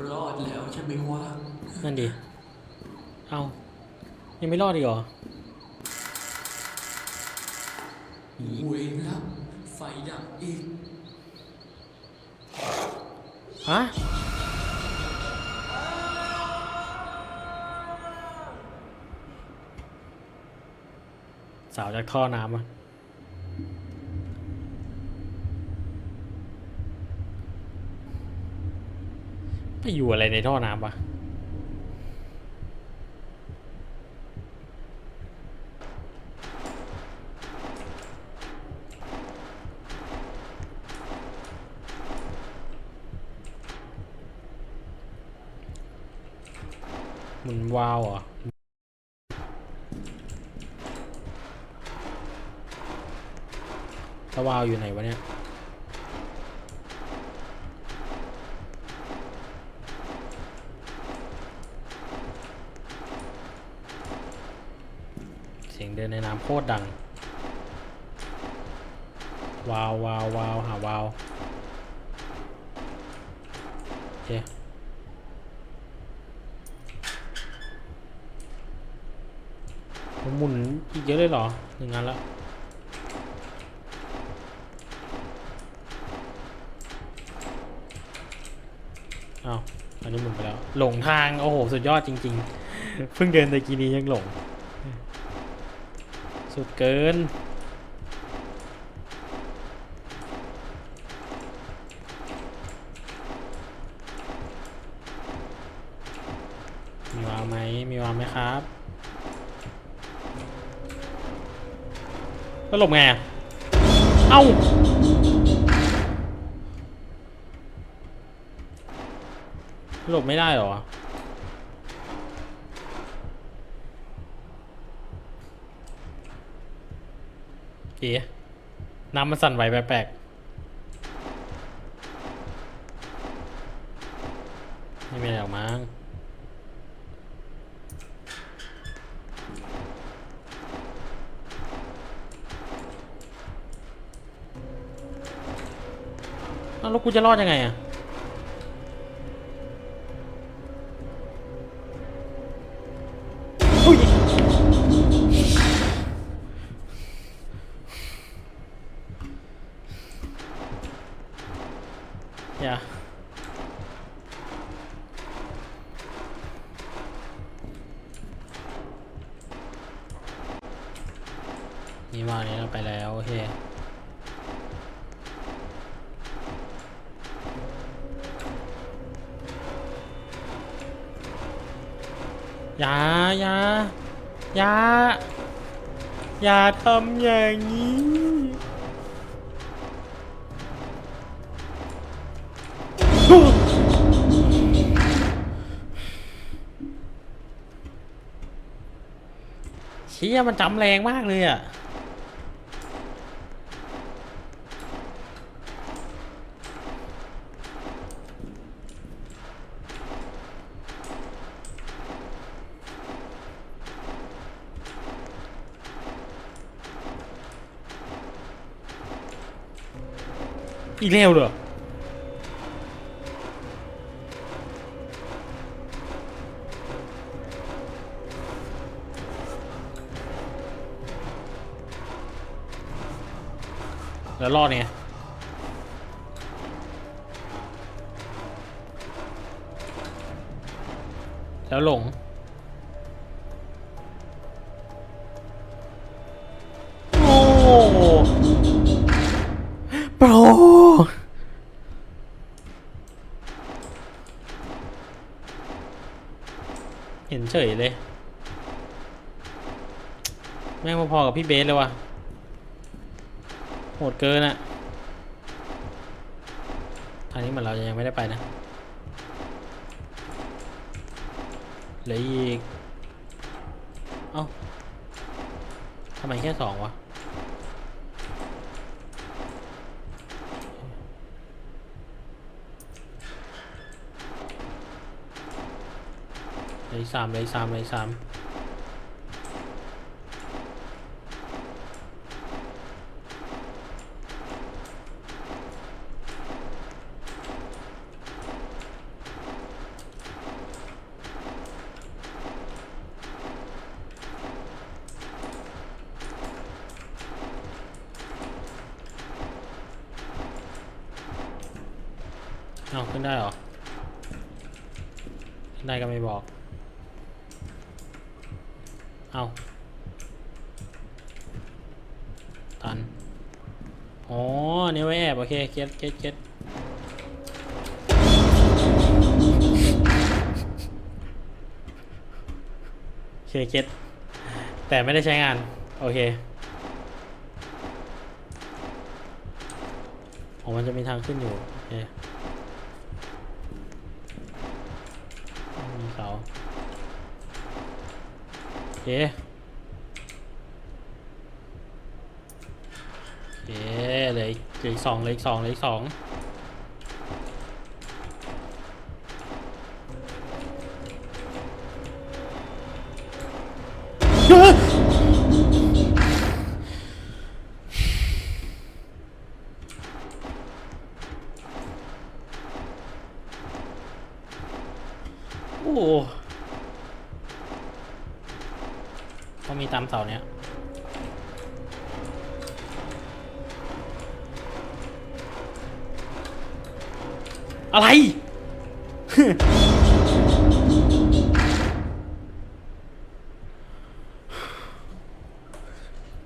รอดแล้วใช่ไหมวะนั่นดิ เอายังไม่รอดอีกเหรอเวรแล้วไฟดับอีก ฮะ สาวจากท่อน้ำอะ ไปอยู่อะไรในท่อน้ำปะมุนวาวเหรอถ้าวาวอยู่ไหนวะเนี่ย เสียงเดินในน้ำโคตรดัง วาววาววาวหาวาวโอเคหมุนอีกเยอะเลยเหรอหนึ่งงานแล้วอ้าวอันนี้หมุนไปแล้ว หลงทาง โอ้โห สุดยอดจริง ๆ เพิ่งเดินตะกี้นี้ยังหลง สุดเกิน มีวางไหม มีวางไหมครับแล้วหลบไงอะเอ้าหลบไม่ได้หรอ เอ๋น้ำมันสั่นไหวแปลกๆไม่มีอะไรออกมาแล้วกูจะรอดยังไงอะ อย่าอย่าอย่าอย่าทำอย่างนี้เชี่ยมันจำแรงมากเลยอะ อีกแล้วเหรอแล้วรอดไงแล้วหลง โอ้โหโปร เลย แม่งพอๆกับพี่เบสเลยว่ะโหดเกินอะทางนี้เหมือนเรายังไม่ได้ไปนะเหลืออีก เอ้าทำไมแค่สองวะ เลยสามเลยสามเลยสามเอาขึ้นได้เหรอ ได้ก็ไม่บอก เอาตัน อ๋อ นี่ไว้แอบ โอเคเก็ตเก็ตเก็ตโอเคเก็ตแต่ไม่ได้ใช้งาน โอเคอ๋อมันจะมีทางขึ้นอยู่ โอเคมีเสาโอ เค โอเคเหลืออีกเหลืออีกสองเหลืออีกสองเหลืออีกสอง เสาเนี้ยอะไร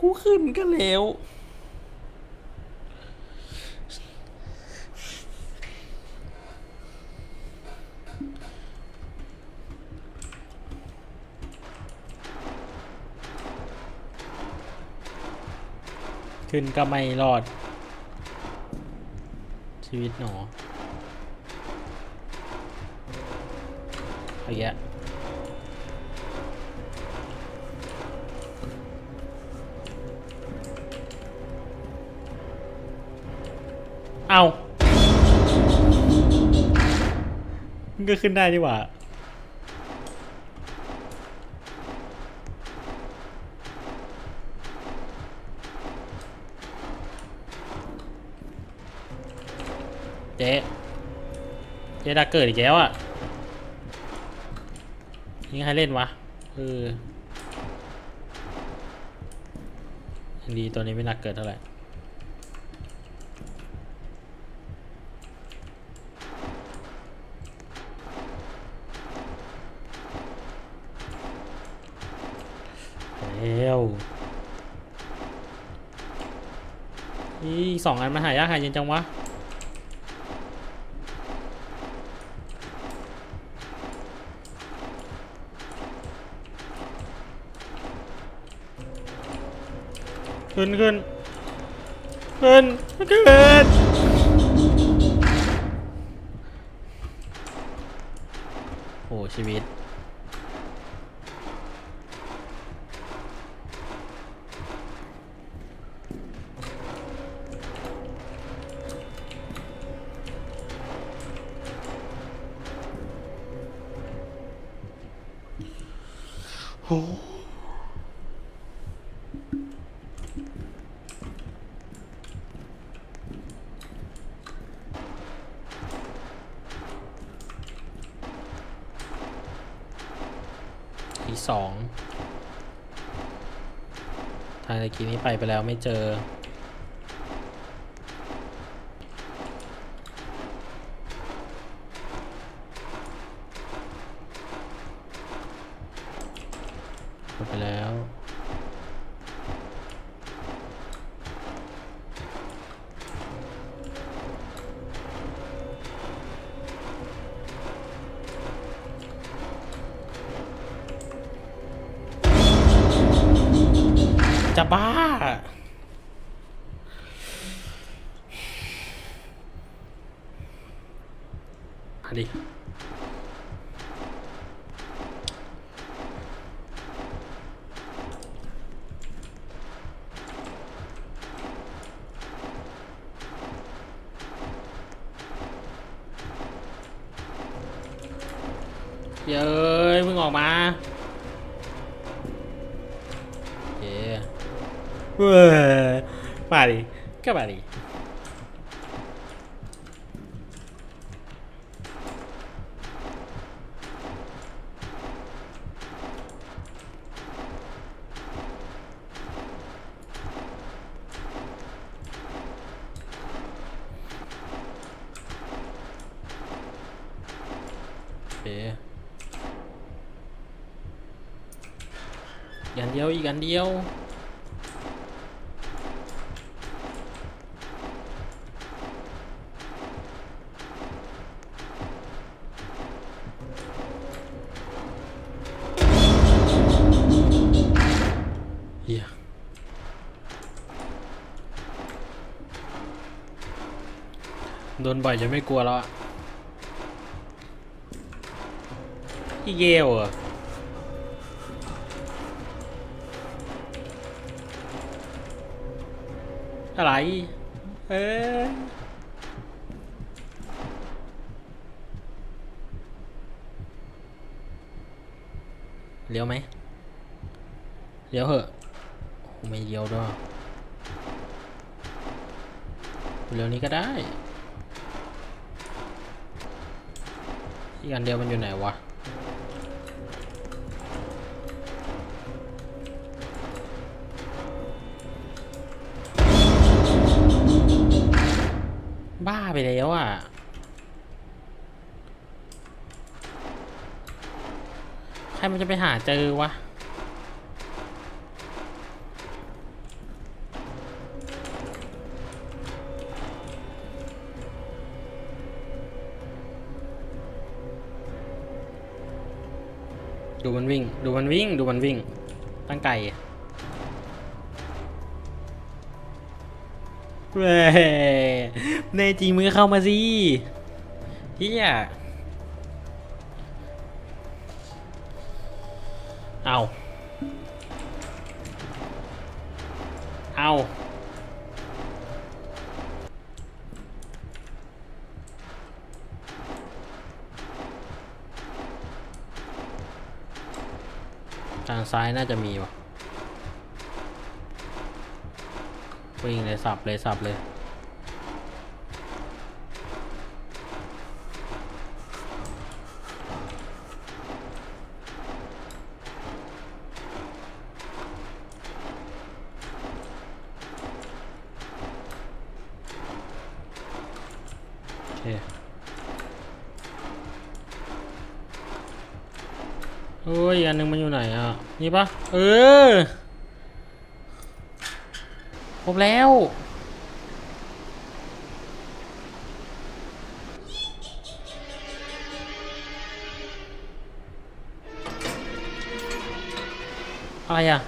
กูขึ้นก็แล้ว ขึ้นก็ไม่รอด ชีวิตหนอเอาแยเอามันก็ขึ้นได้ดีกว่า เจ๊ เจ๊ ดักเกิดอีกแล้วอะนี่ใครเล่นวะเออยังดีตัวนี้ไม่นักเกิดเท่าไหร่แล้วอีสองอันมันหายากหายเย็นจังวะ ขึ้นขึ้นขึ้นขึ้นโอ้ชีวิต สองทางตะกี้นี้ไปไปแล้วไม่เจอ ไปแล้ว จะบ้ามาดิเย้ยเพิ่งออกมา เว้ยมาดิก็มาดิเคอีกอันเดียวอีกอันเดียว โดนบ่อยจนไม่กลัวแล้วอะอีเกลเหรออะไรเอ๊ะเลี้ยวไหมเลี้ยวเหอะไม่เลี้ยวด้วยเลี้ยวนี้ก็ได้ อีกอันเดียวมันอยู่ไหนวะ บ้าไปแล้วอะ ใครมันจะไปหาเจอวะ ดูมันวิ่ง ดูมันวิ่ง ดูมันวิ่ง ตั้งไก่เว้ยในจริงมือเข้ามาสิเฮียเอา เอาางซ้ายน่าจะมีวะวิ่งเลยสับเลยสับเลยโอเค เฮ้ยอันหนึงมันอยู่ไหนอะ นี่ปะเออครบแล้ว อะไรอะ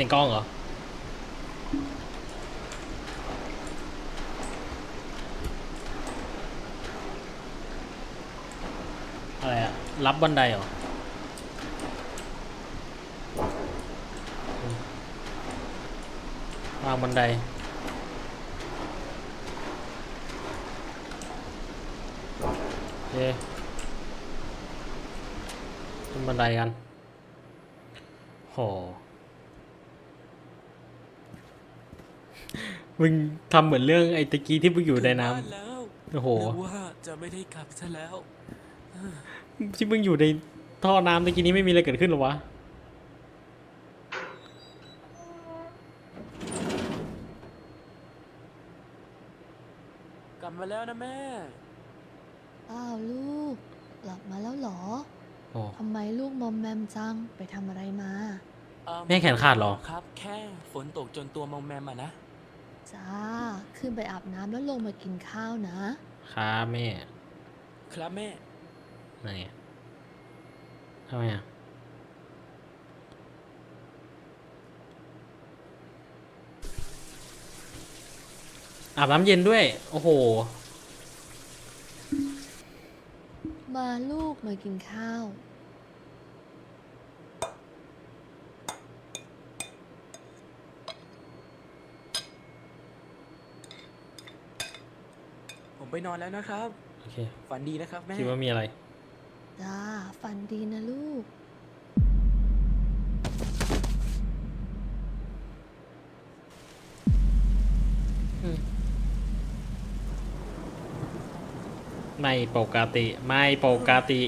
สียงกล้องเหรอ อะไรอะรับบันไดเหรอวางบันไดโอเคขึ้นบันไดกันโห มึงทำเหมือนเรื่องไอ้ตะกี้ที่มึงอยู่ในน้บ้านแล้วำโอ้โหนึกว่าจะไม่ได้กลับซะแล้ว ที่มึงอยู่ในท่อน้ำตะกี้นี้ไม่มีอะไรเกิดขึ้นหรอวะ กลับมาแล้วนะแม่ อ้าวลูก กลับมาแล้วเหรอโอ้ทำไมลูกมอมแมมจังไปทำอะไรมาเอิ่แม่แขนขาดเหรอ ครับ แค่ฝนตกจนตัวมองแมมอะนะ จ้า ขึ้นไปอาบน้ำแล้วลงมากินข้าวนะ ครับแม่ครับแม่ ไหนอะทำไมอะ อาบน้ำเย็นด้วย โอ้โห มาลูกมากินข้าว ผมไปนอนแล้วนะครับ โอเค ฝันดีนะครับแม่ คิดว่ามีอะไร จ้าฝันดีนะลูก ไม่ปกติ ไม่ปกติ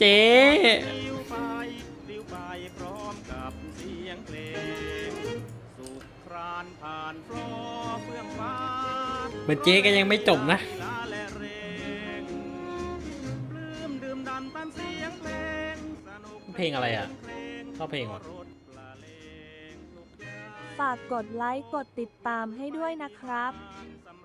เจ๊ลิวไปลิวไปพร้อมกับเสียงเพลง สุขครานผ่านฟลอเฟื่องฟ้าเหมือนเจ๊ก็ยังไม่จบนะลีลาและเรงปลื้มดื่มดันปันเสียงเพลงสนุกเพลงอะไรอะชอบเพลงวะรถปลาเลงทุกอย่างฝากกดไลค์กดติดตามให้ด้วยนะครับ สำ